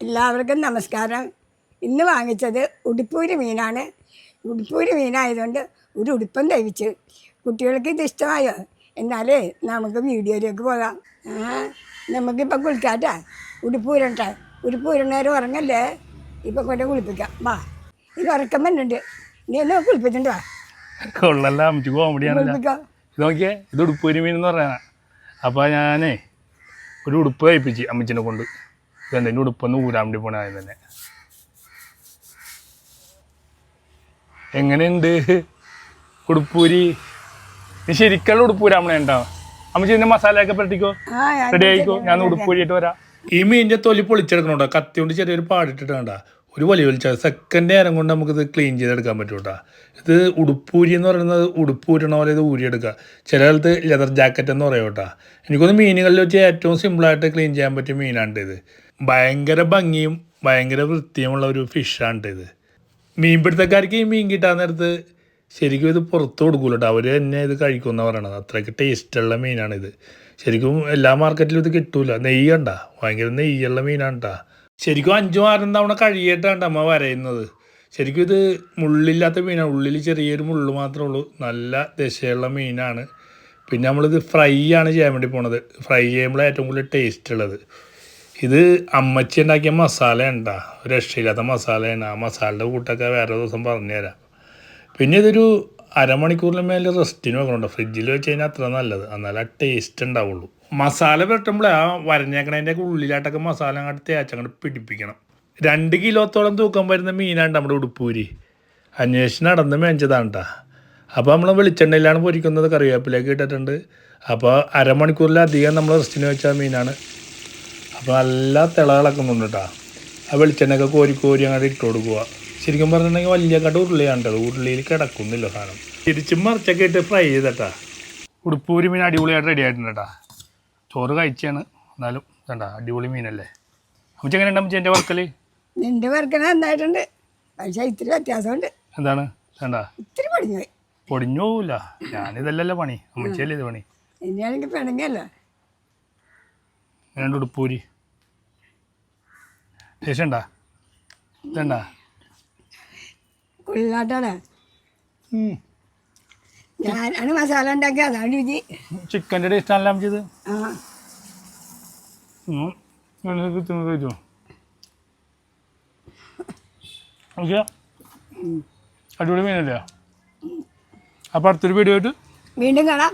എല്ലാവർക്കും നമസ്കാരം. ഇന്ന് വാങ്ങിച്ചത് ഉടുപ്പൂരി മീനാണ്. ഉടുപ്പൂരി മീനായതുകൊണ്ട് ഒരു ഉടുപ്പം തയ്ച്ച് കുട്ടികൾക്ക് ഇത് ഇഷ്ടമായോ? എന്നാലേ നമുക്ക് വീഡിയോയിലേക്ക് പോകാം. നമുക്കിപ്പോൾ കുളിക്കാട്ടാ. ഉടുപ്പൂരണ്ട. ഉടുപ്പൂരണേരം ഉറങ്ങല്ലേ? ഇപ്പം കൊണ്ട് കുളിപ്പിക്കാം. വാ. ഇത് ഉറക്കം നീ എന്നെ കുളിപ്പിച്ചിട്ട് വാ. കൊള്ളല്ല അമ്മച്ച് കോമഡിയാണല്ല. ഇത് നോക്കിയേ ഇത് ഉടുപ്പൂരി മീൻ എന്ന് പറയാനാ അപ്പോൾ ഞാനേ ഒരു ഉടുപ്പ് കഴിപ്പിച്ച് അമ്മച്ചിനെ കൊണ്ട് ഇതെന്താ എന്റെ ഉടുപ്പൊന്ന് ഊരാൻ വേണ്ടി പോണ ആദ്യം തന്നെ. എങ്ങനെയുണ്ട്? ഉടുപ്പൂരി. നീ ശരിക്കുള്ള ഉടുപ്പൂരാമണ ഉണ്ടാവും അമ്മച്ചി ഇതിന്റെ മസാല ഒക്കെ ഞാൻ റെഡി ആയിക്കോ? ഞാൻ ഉടുപ്പൂരിയിട്ട് വരാം. ഈ മീനിന്റെ തൊലി പൊളിച്ചെടുക്കണോട്ടോ കത്തി കൊണ്ട് ചെറിയൊരു പാടിട്ടിട്ട് വേണ്ട ഒരു വലിയ വലിച്ച സെക്കൻഡ് നേരം കൊണ്ട് നമുക്കിത് ക്ലീൻ ചെയ്തെടുക്കാൻ പറ്റും കേട്ടോ ഇത് ഉടുപ്പൂരി എന്ന് പറയുന്നത് ഉടുപ്പൂരണ പോലെ ഇത് ഊരിയെടുക്കുക. ചില കാലത്ത് ലെതർ ജാക്കറ്റ് എന്ന് പറയും കേട്ടോ. എനിക്കൊന്ന് മീനുകളിൽ വെച്ച് ഏറ്റവും സിമ്പിളായിട്ട് ക്ലീൻ ചെയ്യാൻ പറ്റിയ മീനാണ് ഇത്. ഭയങ്കര ഭംഗിയും ഭയങ്കര വൃത്തിയുമുള്ള ഒരു ഫിഷാണ് ഇത്. മീൻപിടുത്തക്കാർക്ക് ഈ മീൻ കിട്ടാൻ നേരത്ത് ശരിക്കും ഇത് പുറത്ത് കൊടുക്കൂല കേട്ടോ അവർ തന്നെ ഇത് കഴിക്കുമെന്ന് പറയണത്. അത്രയ്ക്ക് ടേസ്റ്റുള്ള മീനാണിത്. ശരിക്കും എല്ലാ മാർക്കറ്റിലും ഇത് കിട്ടൂല. നെയ്യണ്ട ഭയങ്കര നെയ്യുള്ള മീനാണ് കേട്ടോ ശരിക്കും അഞ്ചും ആറും തവണ കഴുകിയിട്ടാണ് അമ്മ വരയുന്നത് ശരിക്കും ഇത് മുള്ളില്ലാത്ത മീനാണ് ഉള്ളിൽ ചെറിയൊരു മുള്ളു മാത്രമേ ഉള്ളൂ. നല്ല ദശയുള്ള മീനാണ്. പിന്നെ നമ്മളിത് ഫ്രൈ ആണ് ചെയ്യാൻ വേണ്ടി പോണത്. ഫ്രൈ ചെയ്യുമ്പോൾ ഏറ്റവും കൂടുതൽ ടേസ്റ്റ് ഉള്ളത്. ഇത് അമ്മച്ചി ഉണ്ടാക്കിയ മസാല ഉണ്ടാ ഒരു രക്ഷയില്ലാത്ത മസാലയാണ്. ആ മസാലയുടെ കൂട്ടൊക്കെ വേറെ ദിവസം പറഞ്ഞു പറഞ്ഞുതരാം. പിന്നെ ഇതൊരു അരമണിക്കൂറിന് മേലെ റെസ്റ്റിന് വെക്കണുണ്ടോ. ഫ്രിഡ്ജിൽ വെച്ച് കഴിഞ്ഞാൽ അത്ര നല്ലത്. എന്നാലേ ആ ടേസ്റ്റ് ഉണ്ടാവുള്ളൂ. മസാല പുരട്ടുമ്പോൾ ആ വരഞ്ഞേക്കണതിന്റെ ഉള്ളിലായിട്ടൊക്കെ മസാല അങ്ങോട്ട് തേച്ചങ്ങോട്ട് പിടിപ്പിക്കണം. രണ്ട് കിലോത്തോളം തൂക്കം വരുന്ന മീനാണ് നമ്മുടെ ഉടുപ്പൂരി. അന്വേഷിച്ച് നടന്ന് മേഞ്ചതാണ് കേട്ടോ അപ്പോൾ നമ്മൾ വെളിച്ചെണ്ണയിലാണ് പൊരിക്കുന്നത് കറിവേപ്പിലേക്ക് ഇട്ടിട്ടുണ്ട്. അപ്പോൾ അരമണിക്കൂറിലധികം നമ്മൾ റെസ്റ്റിന് വെച്ച മീനാണ്. അപ്പോൾ നല്ല തിളകളൊക്കുന്നുണ്ട് കേട്ടോ ആ വെളിച്ചെണ്ണയൊക്കെ കോരി കോരി അങ്ങോട്ട് ഇട്ട് കൊടുക്കുക. ശരിക്കും പറഞ്ഞിട്ടുണ്ടെങ്കിൽ വലിയ ഉരുളിയാണ് കേട്ടോ ഉരുളിയിൽ കിടക്കുന്നില്ല സാധനം. തിരിച്ചും മറിച്ചൊക്കെ ഇട്ട് ഫ്രൈ ചെയ്തട്ടാ. ഉടുപ്പൂരി മീൻ അടിപൊളിയായിട്ട് റെഡി ആയിട്ടുണ്ട് കേട്ടാ ചോറ് കഴിച്ചാണ്. എന്നാലും വേണ്ട അടിപൊളി മീനല്ലേ? അമ്മച്ചി എങ്ങനെയുണ്ട് അമ്മച്ച എന്റെ വർക്കൽ? നിന്റെ വർക്കന നന്നായിട്ടുണ്ട്. പക്ഷേ ഇത്തിരി വ്യത്യാസമുണ്ട്. എന്താണ്? വേണ്ട ഇത്തിരി പൊടിഞ്ഞു പോയി പൊടിഞ്ഞു പോവില്ല ഞാനിതല്ലല്ലോ പണി. അമ്മച്ചിയല്ലേ ഇത് പണി? ഇനിയാണെങ്കിൽ പിണങ്ങിയല്ല. രണ്ട് ഉടുപ്പൂരി. ടേസ്റ്റ് ഉണ്ടാ ഇതണ്ടാ ഉള്ളിലാട്ടാണ് ഞാനാണ് മസാല ഉണ്ടാക്കിയത് അതാണ് രുചി. ചിക്കന്റെ ടേസ്റ്റ് കഴിച്ചോ? ഓക്കെ. അടിപൊളി മീനല്ലേ? അപ്പൊ അടുത്തൊരു വീഡിയോ ആയിട്ട് വീണ്ടും കാണാം.